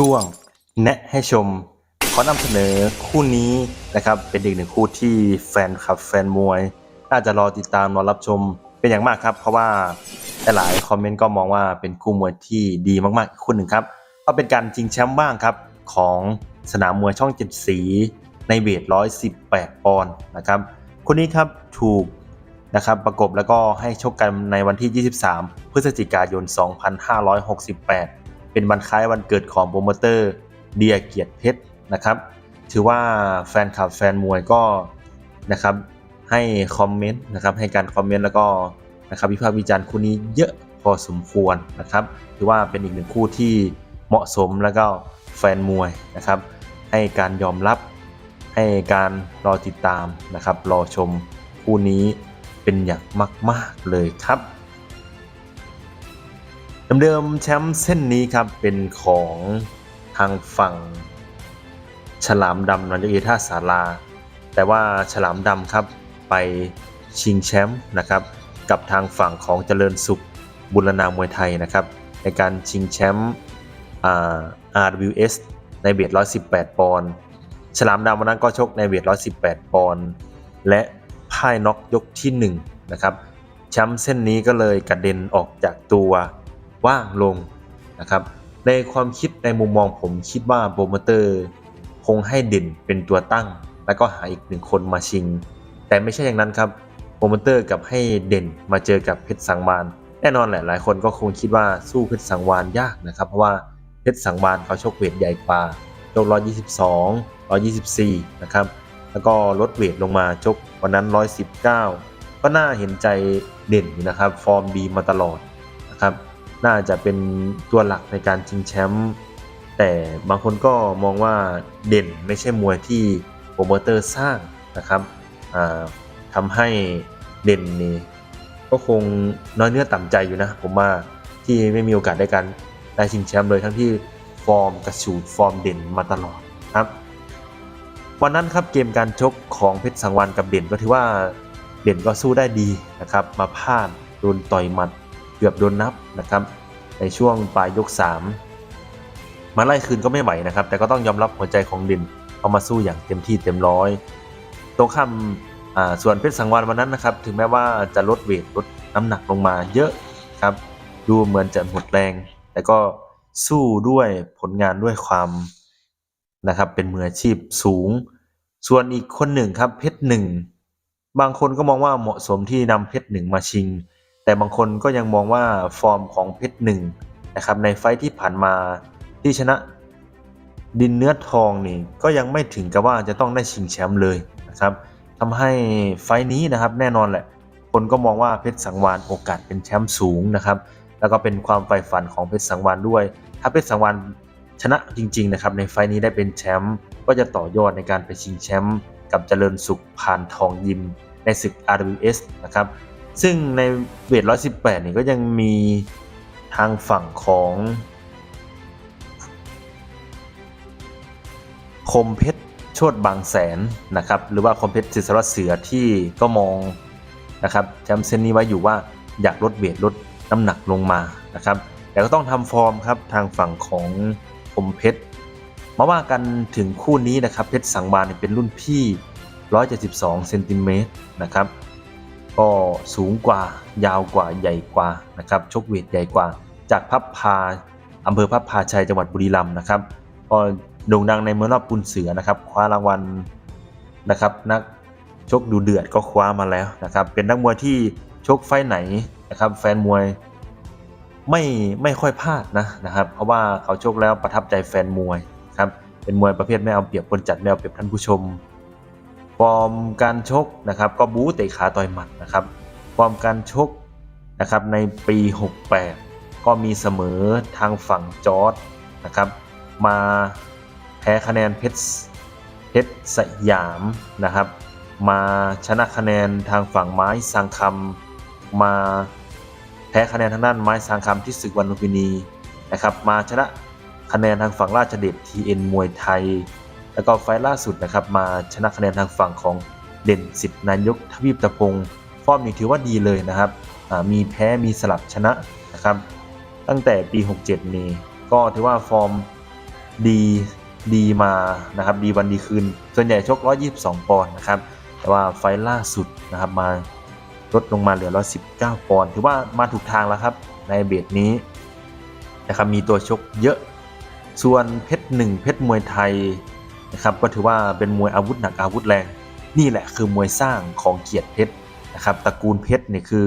ช่วงแนะให้ชม ขอนำเสนอคู่นี้นะครับ เป็นอีกหนึ่งคู่ที่แฟนคลับแฟนมวย น่าจะรอติดตามรอรับชมเป็นอย่างมากครับ เพราะว่าหลายคอมเมนต์ก็มองว่าเป็นคู่มวยที่ดีมากๆอีกคู่หนึ่งครับก็เป็นการชิงแชมป์บ้างครับของสนามมวยช่องเจ็ดสีในเวท 118 ปอนด์นะครับคู่นี้ครับถูกนะครับประกบแล้วก็ให้ชกกันในวันที่ 23 พฤศจิกายน 2568 เป็นวันคล้ายวันเกิดของโปรโมเตอร์เดียเกียรติเพชรนะครับ ถือว่าแฟนคลับแฟนมวยก็นะครับให้คอมเมนต์นะครับให้การคอมเมนต์แล้วก็นะครับวิพากษ์วิจารณ์คู่นี้เยอะพอสมควรนะครับถือว่าเป็นอีกหนึ่งคู่ที่เหมาะสมแล้วก็แฟนมวยนะครับ ให้การยอมรับให้การรอติดตามนะครับ รอชมคู่นี้เป็นอย่างมาก ๆ เลยครับ เดิมแชมป์เส้นนี้ครับเป็นของทางฝั่ง ฉลามดำนันยกีท่าสาราแต่ว่าฉลามดำครับไปชิงแชมป์นะครับ กับทางฝั่งของเจริญสุขบุรณามวยไทยนะครับ ในการชิงแชมป์ RWS ในเวท118 ปอนด์ฉลามดำวันนั้นก็ชกในเวท118 ปอนด์และพ่ายน็อกยกที่1นะครับแชมป์เส้นนี้ก็เลยกระเด็นออกจากตัว ว่างลงนะครับ ในความคิดในมุมมองผมคิดว่าโปรโมเตอร์คงให้เด่นเป็นตัวตั้ง แล้วก็หาอีกหนึ่งคนมาชิง แต่ไม่ใช่อย่างนั้นครับโปรโมเตอร์กับให้เด่นมาเจอกับเพชรสังวานแน่นอนแหละหลายคนก็คงคิดว่าสู้เพชรสังวานยากนะครับ เพราะว่าเพชรสังวานเขาชกเวทใหญ่กว่าชก122 124 นะครับ แล้วก็ลดเวทลงมาชกวันนั้น 119 ก็น่าเห็นใจเด่นนะครับ ฟอร์มดีมาตลอดนะครับ น่าจะเป็นตัวหลักในการชิงแชมป์แต่บางคนก็มองว่าเด่นไม่ใช่มวยที่โปรโมเตอร์สร้างนะครับทำให้เด่นนี่ก็คงน้อยเนื้อต่ำใจอยู่นะ ผมว่าที่ไม่มีโอกาสได้การได้ชิงแชมป์เลยทั้งที่ฟอร์มกระฉูดฟอร์มเด่นมาตลอดครับ วันนั้นครับเกมการชกของเพชรสังวานกับเด่นก็ถือว่าเด่นก็สู้ได้ดีนะครับ มาพลาดโดนต่อยหมัด กือบโดนนับนะครับ ในช่วงปลายยก 3 มาไล่คืนก็ไม่ไหวนะครับ แต่ก็ต้องยอมรับหัวใจของด่นเอามาสู้อย่างเต็มที่เต็มร้อยตรงข้ามส่วนเพชรสังวานวันนั้นนะครับ ถึงแม้ว่าจะลดเวทลดน้ำหนักลงมาเยอะครับ ดูเหมือนจะหมดแรง แต่ก็สู้ด้วยผลงานด้วยความนะครับ เป็นมืออาชีพสูง ส่วนอีกคนหนึ่งครับเพชรหนึ่งบางคนก็มองว่าเหมาะสมที่นำเพชรหนึ่งมาชิง แต่บางคนก็ยังมองว่าฟอร์มของเพชรหนึ่งนะครับในไฟที่ผ่านมาที่ชนะดินเนื้อทองนี่ก็ยังไม่ถึงกับว่าจะต้องได้ชิงแชมป์เลยนะครับทำให้ไฟนี้นะครับแน่นอนแหละ คนก็มองว่าเพชรสังวานโอกาสเป็นแชมป์สูงนะครับ แล้วก็เป็นความใฝ่ฝันของเพชรสังวานด้วย ถ้าเพชรสังวานชนะจริง ๆ นะครับ ในไฟนี้ได้เป็นแชมป์ก็จะต่อยอดในการไปชิงแชมป์กับเจริญสุขผ่านทองยิมในศึก RWS นะครับ ซึ่งในเวท118นี่ก็ยังมีทางฝั่งของคมเพชรโชดบางแสนนะครับ หรือว่าคมเพชรศิษรเสือที่ก็มองนะครับแชมป์เส้นนี้ไว้อยู่ว่าอยากลดเวทลดน้ำหนักลงมานะครับ แต่ก็ต้องทำฟอร์มครับทางฝั่งของคมเพชรมาว่ากันถึงคู่นี้นะครับเพชรสังวานเป็นรุ่นพี่ 172เซนติเมตรนะครับ ก็สูงกว่ายาวกว่าใหญ่กว่านะครับชกเวทใหญ่กว่า จากพับพาอำเภอพับพาชัยจังหวัดบุรีรัมย์นะครับก็โด่งดังในเมืองรอบปุนเสือนะครับคว้ารางวัลนะครับ นักชกดูเดือดก็คว้ามาแล้วนะครับ เป็นนักมวยที่ชกไฟไหนนะครับ แฟนมวยไม่ไม่ค่อยพลาดนะนะครับ เพราะว่าเขาชกแล้วประทับใจแฟนมวยครับเป็นมวยประเภทไม่เอาเปรียบคนจัดไม่เอาเปรียบท่านผู้ชม ฟอร์มการชกนะครับก็บู๊เตะขาต่อยหมัดนะครับฟอร์มการชกนะครับในปี 68 ก็มีเสมอทางฝั่งจอร์ดนะครับมาแพ้คะแนนเพชรเพชรสยามนะครับ มาชนะคะแนนทางฝั่งไม้สังคำมาแพ้คะแนนทางด้านไม้สังคำที่ศึกวันลุมพินีนะครับมาชนะคะแนนทางฝั่งราชเดชทีเอ็นมวยไทย แล้วก็ไฟล์ล่าสุดนะครับมาชนะคะแนนทางฝั่งของเด่นสิทธิ์นายกทวีปตะพงฟอร์มนี่ถือว่าดีเลยนะครับมีแพ้มีสลับชนะนะครับตั้งแต่ปี 67 นี้ก็ถือว่าฟอร์มดีดีมานะครับดีวันดีคืน ส่วนใหญ่ชก 122 ปอนด์นะครับแต่ว่าไฟล์ล่าสุดนะครับมาลดลงมาเหลือ 119 ปอนด์ถือว่ามาถูกทางแล้วครับในเบทนี้นะครับมีตัวชกเยอะส่วนเพชรหนึ่งเพชรมวยไทย นะครับก็ถือว่าเป็นมวยอาวุธหนักอาวุธแรง นี่แหละคือมวยสร้างของเกียรติเพชรนะครับตระกูลเพชรเนี่ยคือ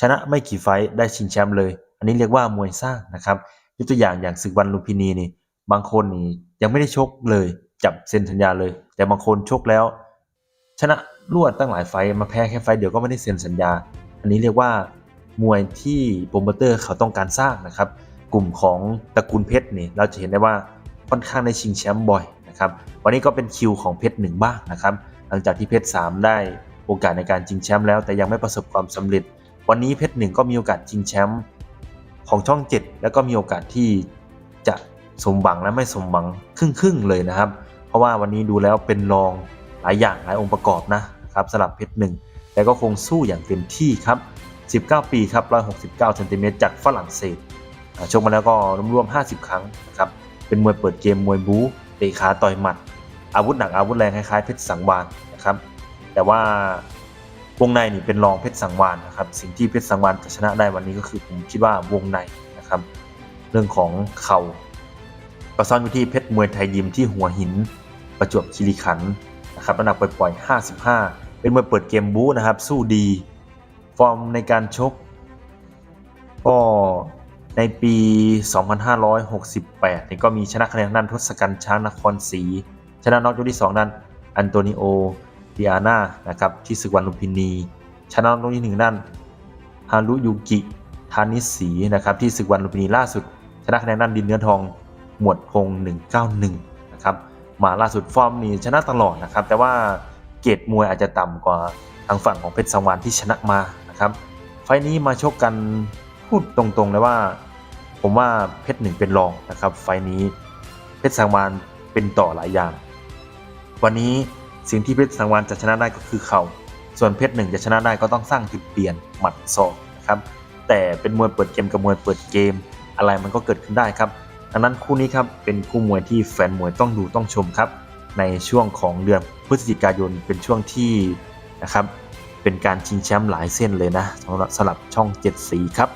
ชนะไม่กี่ไฟต์ได้ชิงแชมป์เลย อันนี้เรียกว่ามวยสร้างนะครับยกตัวอย่างอย่างศึกวันลุมพินีนี่บางคนนี่ยังไม่ได้ชกเลยจับเซ็นสัญญาเลย แต่บางคนชกแล้ว ชนะรวดตั้งหลายไฟมาแพ้แค่ไฟเดียวก็ไม่ได้เซ็นสัญญา อันนี้เรียกว่ามวยที่โปรโมเตอร์เขาต้องการสร้างนะครับ กลุ่มของตระกูลเพชรนี่เราจะเห็นได้ว่าค่อนข้างได้ชิงแชมป์บ่อย นะครับวันนี้ก็เป็นคิวของเพชรหนึ่งบ้างนะครับหลังจากที่เพชรสามได้โอกาสในการชิงแชมป์แล้วแต่ยังไม่ประสบความสำเร็จ วันนี้เพชรหนึ่งก็มีโอกาสชิงแชมป์ของช่อง 7 แล้วก็มีโอกาสที่จะสมหวังและไม่สมหวังครึ่งๆเลยนะครับ เพราะว่าวันนี้ดูแล้วเป็นรองหลายอย่างหลายองค์ประกอบนะครับสำหรับเพชรหนึ่งแต่ก็คงสู้อย่างเต็มที่ครับ 19 ปีครับ 169เซนติเมตรจากฝรั่งเศสชกมาแล้วก็รวมๆ50 ครั้งนะครับเป็นมวยเปิดเกมมวยบู๊ ตะขาต่อยหมัด อาวุธหนักอาวุธแรงคล้ายๆเพชรสังวานนะครับ แต่ว่าวงในนี่เป็นรองเพชรสังวานนะครับ สิ่งที่เพชรสังวานจะชนะได้วันนี้ก็คือผมคิดว่าวงในนะครับ เรื่องของเข่าก็ซ่อนอยู่ที่เพชรมวยไทยยิมที่หัวหิน ประจวบคีรีขันธ์นะครับน้ำหนักปล่อยๆ55 เป็นมวยเปิดเกมบู๊นะครับ สู้ดี ฟอร์มในการชกก็ ในปี 2568นี่ก็มีชนะคะแนนด้านทศกัณฐ์ช้างนครศรีชนะน็อกยกที่ 2 ด้านอันโตนิโอดิอาน่านะครับที่ศึกวันลุมพินี ชนะน็อกยกที่ 1 ด้านฮารุยุกิทานิสีนะครับที่ศึกวันลุมพินีล่าสุด ชนะคะแนนด้านดินเนื้อทองหมวดพง191นะครับมาล่าสุดฟอร์มนี่ชนะตลอดนะครับแต่ว่าเกรดมวยอาจจะต่ำกว่าทางฝั่งของเพชรสังวานที่ชนะมานะครับไฟล์นี้มาชกกันพูดตรงๆเลยว่า ผมว่าเพชรหนึ่งเป็นรองนะครับไฟล์นี้เพชรสังวานเป็นต่อหลายอย่าง วันนี้สิ่งที่เพชรสังวานจะชนะได้ก็คือเข่าส่วนเพชรหนึ่งจะชนะได้ก็ต้องสร้างจุดเปลี่ยนหมัดศอกนะครับแต่เป็นมวยเปิดเกมกับมวยเปิดเกม อะไรมันก็เกิดขึ้นได้ครับดังนั้นคู่นี้ครับเป็นคู่มวยที่แฟนมวยต้องดูต้องชมครับ ในช่วงของเดือนพฤศจิกายนเป็นช่วงที่นะครับเป็นการชิงแชมป์หลายเส้นเลยนะสำหรับสำหรับช่อง 7 สีครับ